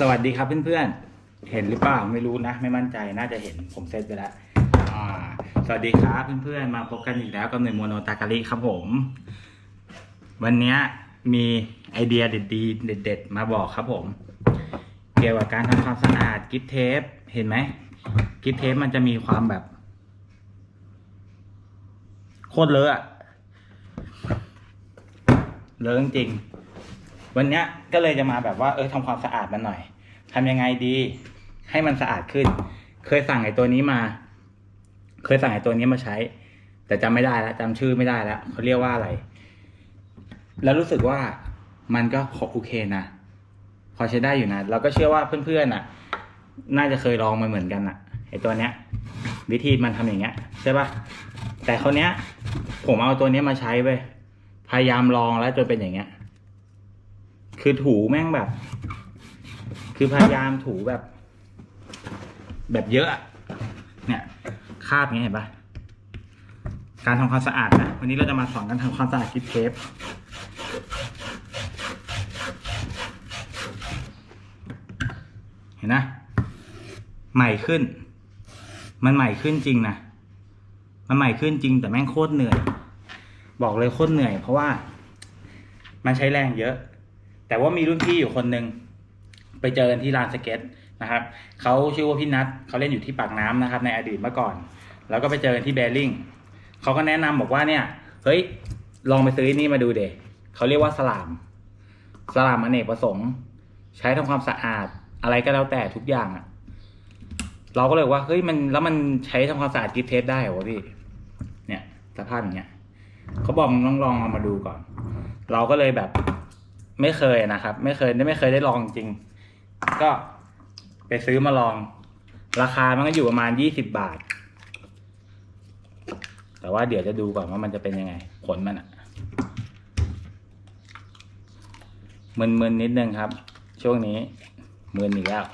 สวัสดีครับเพื่อนๆ เห็นหรือเปล่าไม่รู้นะ ไม่มั่นใจน่าจะเห็นผมเซตไปแล้วสวัสดีครับเพื่อนๆ มาพบกันอีกแล้วกับหนึ่งโมโนตากาลิครับผม วันนี้มีไอเดียเด็ดดีๆเด็ด ๆ มาบอกครับผม เกี่ยวกับการทำความสะอาดกิฟเทปเห็นไหมกิฟเทปมันจะมีความแบบ โคตรเลอะเลอะจริง วันเนี้ยก็เลยจะมาแบบว่าเออทำความสะอาดมันหน่อยทำยังไงดี ให้มันสะอาดขึ้น เคยสั่งไอ้ตัวนี้มา เคยสั่งไอ้ตัวนี้มาใช้ แต่จำไม่ได้แล้วจำชื่อไม่ได้แล้วเขาเรียกว่าอะไร แล้วรู้สึกว่ามันก็โอเคนะพอใช้ได้อยู่นะเราก็เชื่อว่าเพื่อนๆน่ะ น่าจะเคยลองมาเหมือนกันน่ะไอ้ตัวเนี้ย วิธีมันทำอย่างเงี้ยใช่ปะแต่เขาเนี้ย ผมเอาตัวเนี้ยมาใช้ไปพยายามลองแล้วจนเป็นอย่างเงี้ย คือถูแม่งแบบ คือพยายามถูแบบ แบบเยอะเนี่ยคาบอย่างเงี้ยเห็นปะการทำความสะอาดนะวันนี้เราจะมาสอนการทำความสะอาดกิฟเทปเห็นนะ ใหม่ขึ้น มันใหม่ขึ้นจริงนะ มันใหม่ขึ้นจริงแต่แม่งโคตรเหนื่อย บอกเลยโคตรเหนื่อยเพราะว่า มันใช้แรงเยอะ แต่ว่ามีรุ่นพี่อยู่คนหนึ่งไปเจอกันที่ลานสเก็ตนะครับเขาชื่อว่าพี่นัทเขาเล่นอยู่ที่ปากน้ำนะครับ ในอดีตเมื่อก่อน แล้วก็ไปเจอกันที่แบริ่งเขาก็แนะนำบอกว่าเนี่ยเฮ้ยลองไปซื้อนี่มาดูเดเขาเรียกว่าสลาม สลามอเนกประสงค์ ใช้ทำความสะอาดอะไรก็แล้วแต่ทุกอย่างอะเราก็เลยว่าเฮ้ยมันแล้วมันใช้ทำความสะอาดกิฟเทปได้เหรอวะพี่ เนี่ยสภาพอย่างเงี้ยเขาบอกลองลองเอามาดูก่อน เราก็เลยแบบ ไม่เคยนะครับ ไม่เคยไม่เคยได้ลองจริง ก็ไปซื้อมาลอง ราคามันก็อยู่ประมาณยี่สิบบาท แต่ว่าเดี๋ยวจะดูก่อนว่ามันจะเป็นยังไง ผลมันอะมึนๆนนิดนึงครับ ช่วงนี้มึนอีกแล้ว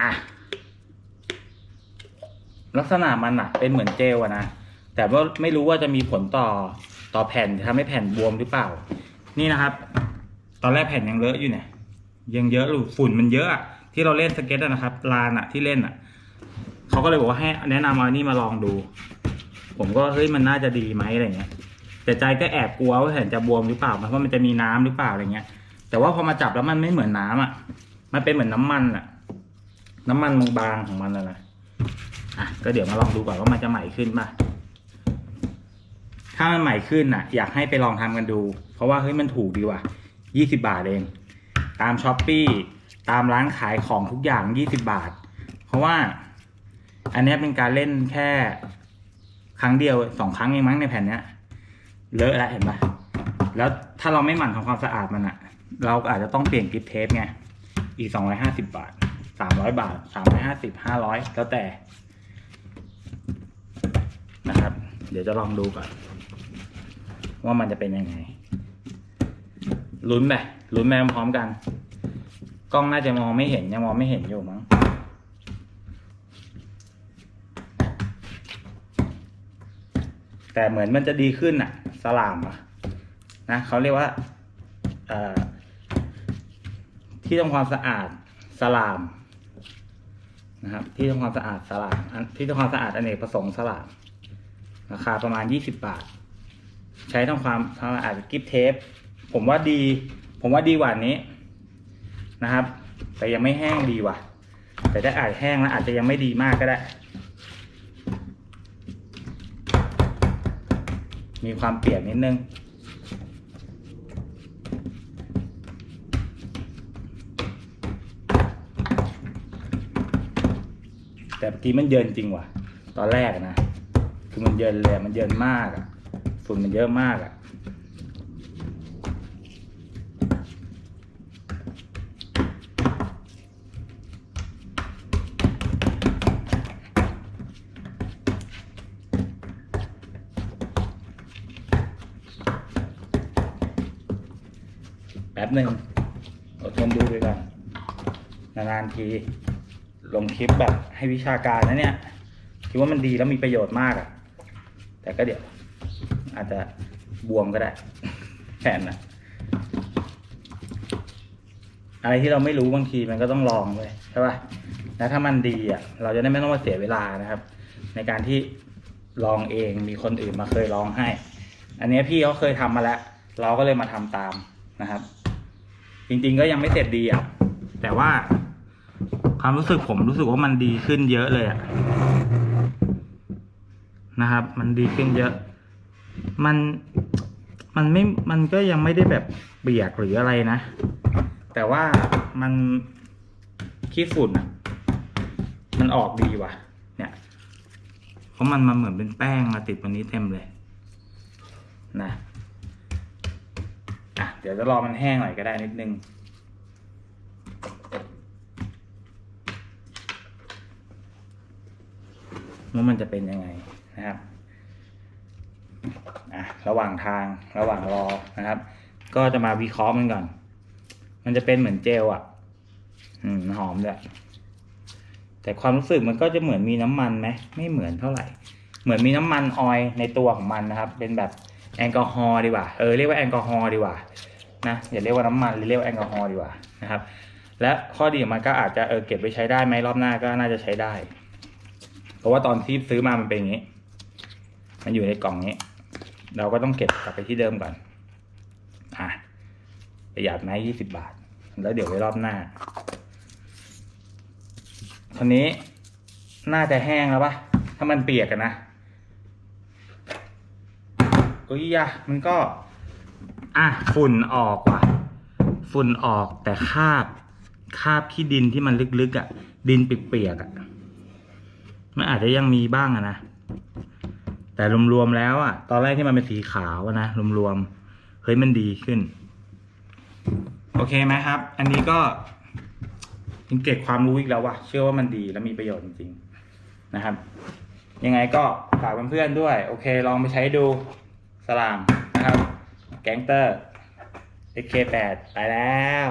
อะลักษณะมันอะเป็นเหมือนเจลอะนะ แต่ว่าไม่รู้ว่าจะมีผลต่อต่อแผ่นทำให้แผ่นบวมหรือเปล่า นี่นะครับ ตอนแรกแผ่นยังเลอะอยู่เนี่ย ยังเยอะอยู่ฝุ่นมันเยอะอะที่เราเล่นสเก็ตนะครับลานอะที่เล่นอะเขาก็เลยบอกว่าให้แนะนำเอานี่มาลองดู ผมก็เฮ้ยมันน่าจะดีไหมอะไรเงี้ยแต่ใจก็แอบกลัวว่าแผ่นจะบวมหรือเปล่าเพราะมันจะมีน้ำหรือเปล่าอะไรเงี้ย แต่ว่าพอมาจับแล้วมันไม่เหมือนน้ำอะมันเป็นเหมือนน้ำมันอะน้ำมันบางๆของมันอะนะอะก็เดี๋ยวมาลองดูก่อนว่ามันจะใหม่ขึ้นป่ะ ถ้ามันใหม่ขึ้นน่ะ อยากให้ไปลองทำกันดู เพราะว่าเฮ้ยมันถูกดีว่ะยี่สิบาทเอง ตามช้อปปี้ตามร้านขายของทุกอย่างยี่สิบาท เพราะว่าอันนี้เป็นการเล่นแค่ครั้งเดียวสองครั้งเองมั้งในแผ่นเนี้ย เลอะแล้วเห็นปะแล้วถ้าเราไม่หมั่นทำความสะอาดมันอะเราอาจจะต้องเปลี่ยนกิฟเทปไงอีกสองร้อยห้าสิบาทสามร้อยบาทสามร้อยห้าสิบห้าร้อยแล้วแต่นะครับ เดี๋ยวจะลองดูก่อน ว่ามันจะเป็นยังไง ลุ้นไปลุ้นไปพร้อมกัน กล้องน่าจะมองไม่เห็นยังมองไม่เห็นอยู่มั้งแต่เหมือนมันจะดีขึ้นอะสลามอะนะเขาเรียกว่าที่ทำความสะอาดสลามนะครับ ที่ทำความสะอาดสลามที่ทำความสะอาดอเนกประสงค์สลามราคาประมาณยี่สิบบาท ใช้ทำความทำอาจจะกิฟเทปผมว่าดี ผมว่าดีกว่านี้นะครับ แต่ยังไม่แห้งดีว่ะ แต่ถ้าอาจแห้งแล้วอาจจะยังไม่ดีมากก็ได้ มีความเปียกนิดนึงแต่เมื่อกี้มันเยินจริงว่ะ ตอนแรกนะ คือมันเยินเลยมันเยินมากอะ ฝุ่นมันเยอะมากอะแป๊บหนึ่งอดทนดูไปก่อนนานๆที ลงคลิปแบบให้วิชาการนะเนี่ย คิดว่ามันดีแล้วมีประโยชน์มากอะแต่ก็เดี๋ยว อาจจะบวมก็ได้แค่นั้นะอะไรที่เราไม่รู้บางทีมันก็ต้องลองเลยใช่ป่ะแล้วถ้ามันดีอะ เราจะได้ไม่ต้องมาเสียเวลานะครับ ในการที่ลองเองมีคนอื่นมาเคยลองให้ อันนี้พี่เขาเคยทำมาแล้ว เราก็เลยมาทำตามนะครับ จริงๆก็ยังไม่เสร็จดีอะแต่ว่าความรู้สึกผมรู้สึกว่ามันดีขึ้นเยอะเลยอะนะครับ มันดีขึ้นเยอะ มันมันไม่มันก็ยังไม่ได้แบบเปียกหรืออะไรนะ แต่ว่ามันขี้ฝุ่นอะ มันออกดีว่ะ เนี่ยเพราะมันมันเหมือนเป็นแป้งมาติดวันนี้เต็มเลยนะอะเดี๋ยวจะรอมันแห้งหน่อยก็ได้นิดนึงว่ามันจะเป็นยังไงนะครับ่ะระหว่างทางระหว่างรอนะครับ ก็จะมาวิเคราะห์มันก่อน มันจะเป็นเหมือนเจลอะ อืมหอมด้วยแต่ความรู้สึกมันก็จะเหมือนมีน้ำมันไหมไม่เหมือนเท่าไหร่ เหมือนมีน้ำมันออยในตัวของมันนะครับ เป็นแบบแอลกอฮอล์ดีกว่าเออเรียกว่าแอลกอฮอล์ดีกว่านะอย่าเรียกว่าน้ำมันหรือเรียกว่าแอลกอฮอล์ดีกว่านะครับ และข้อดีของมันก็อาจจะเออเก็บไว้ใช้ได้ไหมรอบหน้าก็น่าจะใช้ได้ เพราะว่าตอนที่ซื้อมามันเป็นอย่างนี้ มันอยู่ในกล่องนี้ เราก็ต้องเก็บกลับไปที่เดิมก่อน อะประหยัดไหมยี่สิบบาท แล้วเดี๋ยวไว้รอบหน้าคราวนี้น่าจะแห้งแล้วปะถ้ามันเปียกกันนะอุ้ยยะมันก็ อะฝุ่นออกว่ะ ฝุ่นออกแต่คาบคาบขี้ดินที่มันลึกๆอะ่ะ ดินเปียกๆอะ่ะ มันอาจจะยังมีบ้างอะนะ แต่รวมๆแล้วอะ่ะตอนแรกที่มันเป็นสีขาวนะรวมๆเฮ้ยมันดีขึ้น โอเคไหมครับ อันนี้ก็เป็นเก็บความรู้อีกแล้วว่ะเชื่อว่ามันดีและมีประโยชน์จริงๆนะครับ ยังไงก็ฝากเพื่อนๆด้วย โอเค ลองไปใช้ดูสลามนะครับ แก๊งเตอร์ AK8 ไปแล้ว